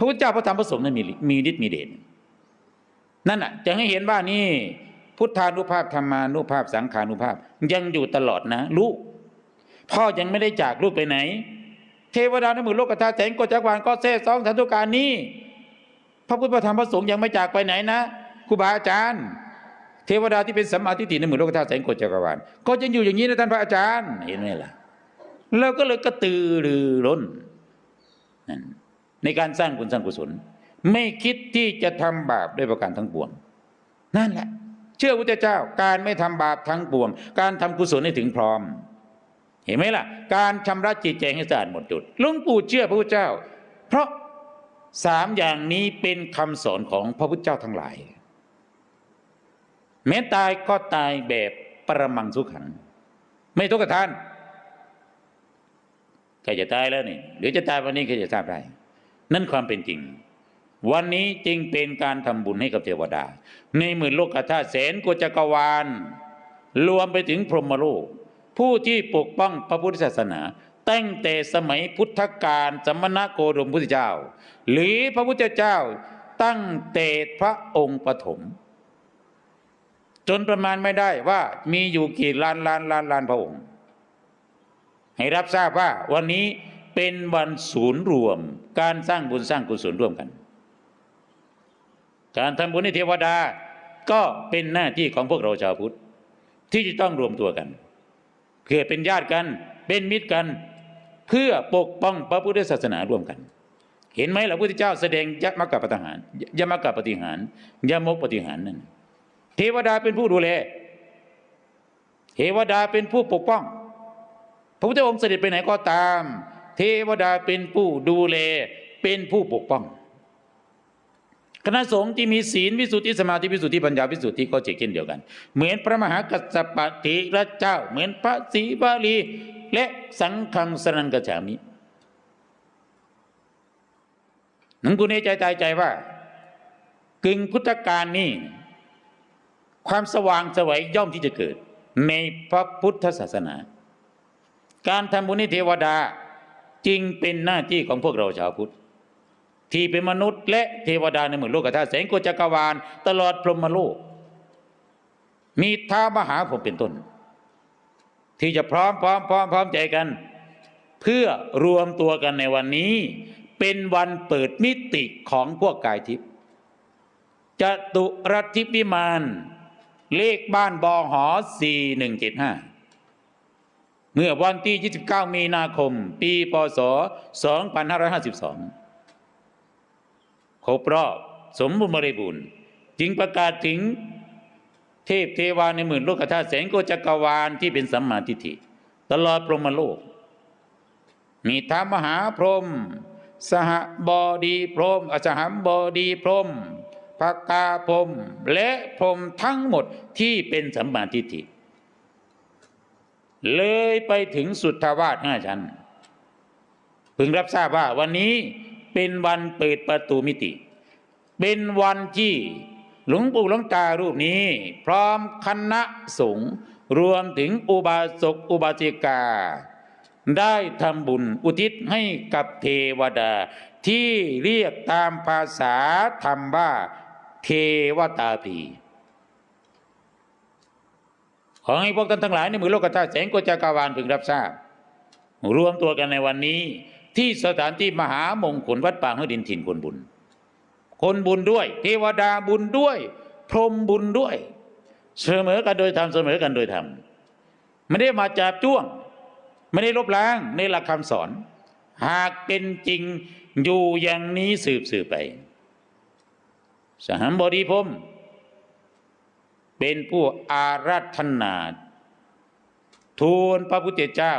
พระพุทธเจ้าพระธรรมพระสงฆ์นั้นมีมีฤทธิ์มีเดชนั่นน่ะจะให้เห็นว่านี่ พุทธานุภาพธรรมานุภาพสังขานุภาพยังอยู่ตลอดนะลูกพ่อยังไม่ได้จากลูกไปไหน เทวดาในหมื่นโลกธาตุแสงกฎจักรวาลก็เซ่สองสันตุการนี้พระพุทธพระธรรมพระสงฆ์ยังไม่จากไปไหนนะครูบาอาจารย์ เทวดาที่เป็นสัมมาทิฏฐิในหมื่นโลกธาตุแสงกฎจักรวาลก็ยังอยู่อย่างนี้นะท่านพระอาจารย์เห็นไหมล่ะเราก็เลยกระตือรือร้นนั่น ในการสร้างบุญสร้างกุศล ไม่คิดที่จะทำบาปด้วยประการทั้งปวง นั่นแหละ เชื่อพระเจ้าการไม่ทำบาปทั้งปวง การทำกุศลให้ถึงพร้อม เห็นไหมล่ะ การชำระจิตใจให้สะอาดหมดจดหลุงปู่เชื่อพระพุทธเจ้า เพราะสามอย่างนี้เป็นคำสอนของพระพุทธเจ้าทั้งหลาย แม้ตายก็ตายแบบประมังสุขัง ไม่ทุกข์กับท่านใครจะตายแล้วนี่หรือจะตายวันนี้ใครจะทราบได้ นั่นความเป็นจริง วันนี้จึงเป็นการทำบุญให้กับเทวดา ในหมื่นโลกธาตุแสนกว่าจักรวาล รวมไปถึงพรหมโลก ผู้ที่ปกป้องพระพุทธศาสนาตั้งแต่สมัยพุทธกาลสมณโกดมพุทธเจ้า หรือพระพุทธเจ้าตั้งแต่พระองค์ปฐมจนประมาณไม่ได้ว่ามีอยู่กี่ล้านล้านล้านล้านพระองค์ ให้รับทราบว่าวันนี้ เป็นวันศูนย์รวม การสร้างบุญสร้างกุศลร่วมกัน การทำบุญให้เทวดาก็เป็นหน้าที่ของพวกเราชาวพุทธ ที่จะต้องรวมตัวกัน เพื่อเป็นญาติกัน เป็นมิตรกัน เพื่อปกป้องพระพุทธศาสนาร่วมกัน เห็นไหมล่ะพระพุทธเจ้าแสดงยมกับปฏิหารยมกับปฏิหารยมกปฏิหารนั่นเทวดาเป็นผู้ดูแลเทวดาเป็นผู้ปกป้อง พระพุทธองค์เสด็จไปไหนก็ตาม เทวดาเป็นผู้ดูแลเป็นผู้ปกป้อง คณะสงฆ์ที่มีศีลวิสุทธิสมาธิวิสุทธิปัญญาวิสุทธิก็เช่นเดียวกัน เหมือนพระมหากัสสปะเถระเจ้า เหมือนพระศรีบาลี และสังฆังสรังกฉามิหนังกูในใจตายใจว่า กึ่งพุทธกาลนี้ความสว่างสวัยย่อมที่จะเกิด ในพระพุทธศาสนา การทำบุญให้เทวดา จึงเป็นหน้าที่ของพวกเราชาวพุทธ ที่เป็นมนุษย์และเทวดาในหมื่นโลกธาตุแสงโกจักรวาล ตลอดพรหมโลก มีท้ามหาผมเป็นต้น ที่จะพร้อมพร้อมพร้อมพร้อมใจกัน เพื่อรวมตัวกันในวันนี้ เป็นวันเปิดมิติของพวกกายทิพย์จตุรัติพิมาน เลขบ้านบอหอ 4175 เมื่อวันที่ 29 มีนาคม ปีพศ 2552 ครบรอบสมบูรณ์บริบูรณ์ จึงประกาศถึงเทพเทวาในหมื่นโลกธาตุแสงโกจักรวาลที่เป็นสัมมาทิฏฐิ ตลอดพรหมโลก มีท้ามหาพรหมสหบดีพรหมอสหัมบดีพรหมภกาพรหมและพรหมทั้งหมดที่เป็นสัมมาทิฏฐิ เลยไปถึงสุทธาวาสห้าชั้นพึงรับทราบว่าวันนี้เป็นวันเปิดประตูมิติ เป็นวันที่หลวงปู่หลวงตารูปนี้ พร้อมคณะสงฆ์รวมถึงอุบาสกอุบาสิกา ได้ทำบุญอุทิศให้กับเทวดา ที่เรียกตามภาษาธรรมว่า เทวตาภี ขอให้พวกท่านทั้งหลายในมือโลกธาตุแสงโกจักรวาลพึงรับทราบ รวมตัวกันในวันนี้ ที่สถานที่มหามงคลวัดป่าห้วยดินถิ่นคนบุญ คนบุญด้วย เทวดาบุญด้วย พรหมบุญด้วย เสมอกันโดยธรรมเสมอกันโดยธรรมไม่ได้มาจับจ้วง ไม่ได้ลบล้างในหลักคำสอน หากเป็นจริงอยู่อย่างนี้สืบสืบไป สหมบดีพรม เป็นผู้อาราธนาทูลพระพุทธเจ้า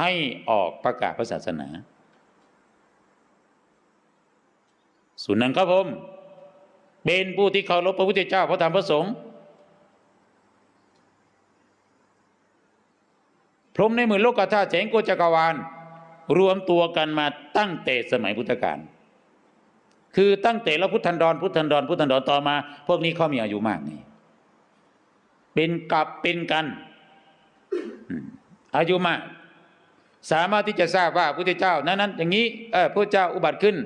ให้ออกประกาศพระศาสนา สุนันทพรหมเป็นผู้ที่เคารพพระพุทธเจ้าพระธรรมพระสงฆ์พรหมในหมื่นโลกธาตุแสงโกจักรวาล รวมตัวกันมาตั้งแต่สมัยพุทธกาล คือตั้งแต่ละพุทธันดร พุทธันดร พุทธันดรต่อมา พวกนี้เขามีอายุมากนี่เป็นกับเป็นกันอายุมาก สามารถที่จะทราบว่าพระพุทธเจ้านั้นนั้นอย่างนี้เออพระเจ้าอุบัติขึ้น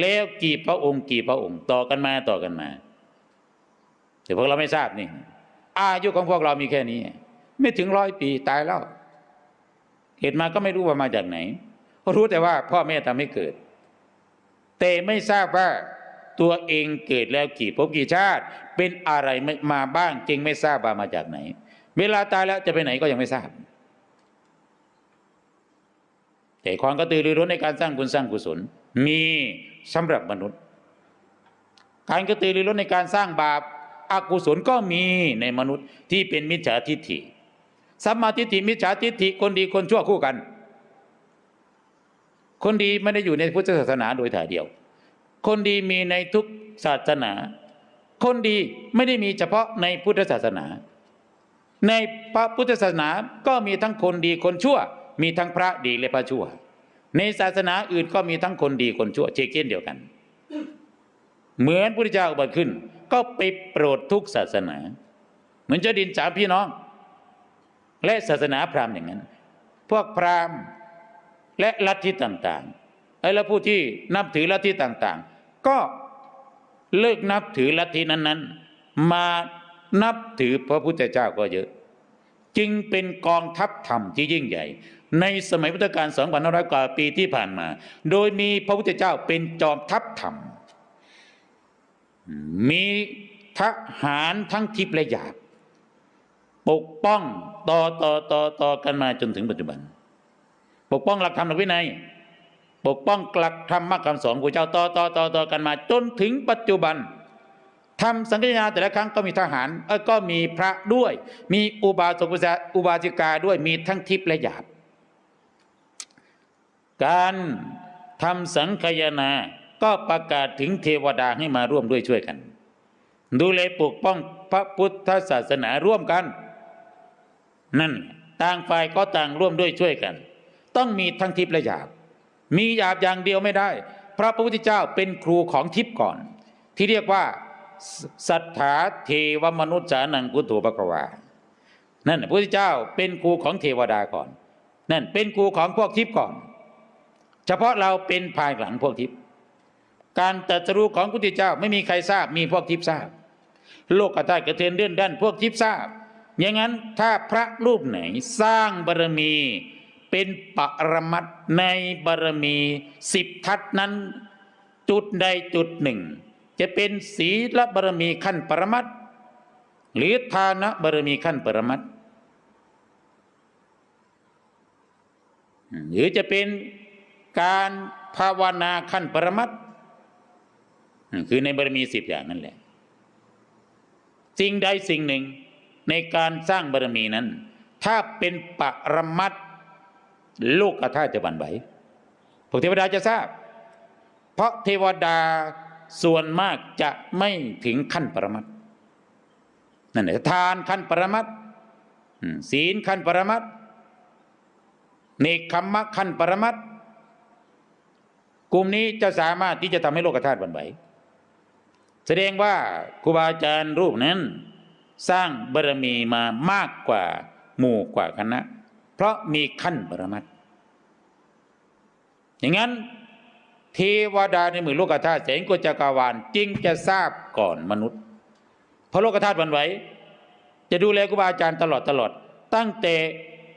แล้วกี่พระองค์กี่พระองค์ต่อกันมาต่อกันมาแต่พวกเราไม่ทราบนี่ อายุของพวกเรามีแค่นี้ ไม่ถึงร้อยปีตายแล้วเกิดมาก็ไม่รู้ว่ามาจากไหนรู้แต่ว่าพ่อแม่ทำให้เกิด แต่ไม่ทราบว่าตัวเองเกิดแล้วกี่ภพกี่ชาติ เป็นอะไรมาบ้างจึงไม่ทราบว่ามาจากไหน เวลาตายแล้วจะไปไหนก็ยังไม่ทราบ แต่ความกระตือรือร้นในการสร้างบุญสร้างกุศล มีสำหรับมนุษย์ การกระตือรือร้นในการสร้างบาปอกุศลก็มีในมนุษย์ที่เป็นมิจฉาทิฏฐิสัมมาทิฏฐิมิจฉาทิฏฐิคนดีคนชั่วคู่กัน คนดีไม่ได้อยู่ในพุทธศาสนาโดยถ่ายเดียว คนดีมีในทุกศาสนา คนดีไม่ได้มีเฉพาะในพุทธศาสนา ในพระพุทธศาสนาก็มีทั้งคนดีคนชั่ว มีทั้งพระดีและพระชั่ว ในศาสนาอื่นก็มีทั้งคนดีคนชั่วเช่นเดียวกัน เหมือนพระพุทธเจ้าอุบัติขึ้น ก็ไปโปรดทุกศาสนา เหมือนเจ้าดินสามพี่น้อง และศาสนาพราหมณ์อย่างนั้น พวกพราหมณ์ และลัทธิต่างๆไอ้แล้วผู้ที่นับถือลัทธิต่างๆ ก็เลิกนับถือลัทธินั้นๆ มานับถือพระพุทธเจ้าก็เยอะ จึงเป็นกองทัพธรรมที่ยิ่งใหญ่ ในสมัยพุทธกาล2,500กว่าปีที่ผ่านมา โดยมีพระพุทธเจ้าเป็นจอมทัพธรรม มีทหารทั้งทิพย์และหยาบปกป้องต่อต่อต่อต่อกันมาจนถึงปัจจุบัน ปกป้องหลักธรรมหลักวินัย ปกป้องหลักธรรมมรรคคำสอนของเจ้าต่อต่อต่อต่อกันมา จนถึงปัจจุบันทำสังฆทานแต่ละครั้งก็มีทหารเออก็มีพระด้วย มีอุบาสกอุบาสิกาด้วยมีทั้งทิพย์และหยาบ การทำสังฆยนาก็ประกาศถึงเทวดาให้มาร่วมด้วยช่วยกัน ดูแลปกป้องพระพุทธศาสนาร่วมกัน นั่น ต่างฝ่ายก็ต่างร่วมด้วยช่วยกัน ต้องมีทั้งทิพย์และหยาบ มีหยาบอย่างเดียวไม่ได้ พระพุทธเจ้าเป็นครูของทิพย์ก่อน ที่เรียกว่าสัทธาเทวมนุษย์สานังกุตุปะกวานั่นพระพุทธเจ้าเป็นครูของเทวดาก่อน นั่นเป็นครูของพวกทิพย์ก่อน เฉพาะเราเป็นภายหลังพวกทิพย์การตรัสรู้ของพระพุทธเจ้าไม่มีใครทราบมีพวกทิพย์ทราบ โลกกระต่ากระเทือนเดือนด้านพวกทิพย์ทราบอย่างนั้นถ้าพระรูปไหนสร้างบารมี เป็นปรมัตในบารมีสิบทัศนั้น จุดใดจุดหนึ่ง จะเป็นศีลบารมีขั้นปรมัตหรือทานบารมีขั้นปรมัตหรือจะเป็นการภาวนาขั้นปรมัตคือในบารมีสิบอย่างนั่นแหละ สิ่งใดสิ่งหนึ่งในการสร้างบารมีนั้น ถ้าเป็นปรมัตถ์ โลกธาตุจะบันไหวพวกเทวดาจะทราบ เพราะเทวดาส่วนมากจะไม่ถึงขั้นปรมัตนั่นแหละทานขั้นปรมัตถ์ศีลขั้นปรมัตถ์เนคขมมะขั้นปรมัตถ์กลุ่มนี้จะสามารถที่จะทำให้โลกธาตุบันไหวแสดงว่าครูบาอาจารย์รูปนั้น สร้างบารมีมามากกว่าหมู่กว่าคณะ เพราะมีขั้นปรมัตอย่างนั้น เทวดาในหมื่นโลกธาตุแสงโกจักรวาลจึงจะทราบก่อนมนุษย์ เพราะโลกธาตุบันไหวจะดูแลครูบาอาจารย์ตลอดตลอด ตั้งแต่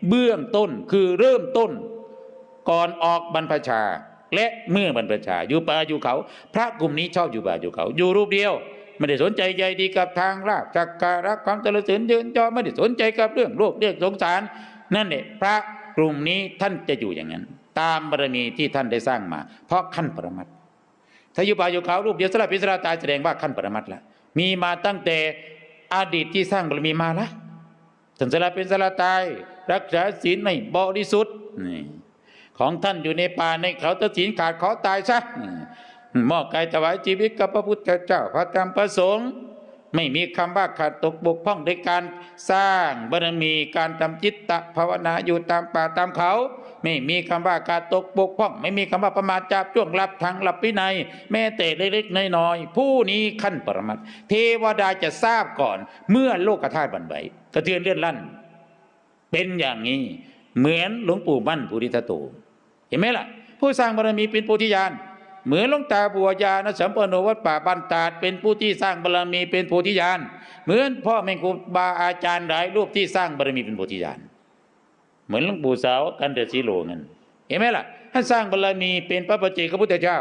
เบื้องต้นคือเริ่มต้นก่อนออกบรรพชา และเมื่อบรรพชา อยู่ป่าอยู่เขา พระกลุ่มนี้ชอบอยู่ป่าอยู่เขา อยู่รูปเดียว ไม่ได้สนใจใยดีกับทางลาบจักการะความเจริญเสริญยืนจอไม่ได้สนใจกับเรื่องโลกเรื่องสงสาร นั่นแหละพระกลุ่มนี้ท่านจะอยู่อย่างนั้น ตามบารมีที่ท่านได้สร้างมา เพราะขั้นปรมัตถ์ถ้าอยู่ป่าอยู่เขารูปเดียวสละพิสระตายแสดงว่าขั้นปรมัตถ์ละมีมาตั้งแต่อดีตที่สร้างบารมีมาละสันสละเป็นสละตาย รักษาศีลไม่บริสุทธิ์นี่ของท่านอยู่ในป่าในเขาตัดสินขาดขอตายซะมอบกายถวายชีวิตกับพระพุทธเจ้าพระธรรมพระสงฆ์ ไม่มีคำว่าขาดตกบกพร่องในการสร้างบารมีการทำจิตตภาวนาอยู่ตามป่าตามเขา ไม่มีคำว่าการตกบกพร่อง ไม่มีคำว่าประมาทจับช่วงหลับทางหลับวินัย แม้แต่เล็กๆน้อยๆผู้นี้ขั้นปรมัตถ์เทวดาจะทราบก่อน เมื่อโลกธาตุบันไหวกระเทือนเลื่อนลั่น เป็นอย่างนี้ เหมือนหลวงปู่มั่นปุริทัตโตเห็นไหมล่ะ ผู้สร้างบารมีเป็นปุถุญาณ เหมือนหลวงตาบัวญาณสัมปันโนวัดป่าบันตาดเป็นผู้ที่สร้างบารมีเป็นโพธิญาณเหมือนพ่อแม่ครูบาอาจารย์หลายรูปที่สร้างบารมีเป็นโพธิญาณเหมือนหลวงปู่สาวกันเดชสีโลนั่นเห็นไหมล่ะท่านสร้างบารมีเป็นพระปัจเจกพุทธเจ้า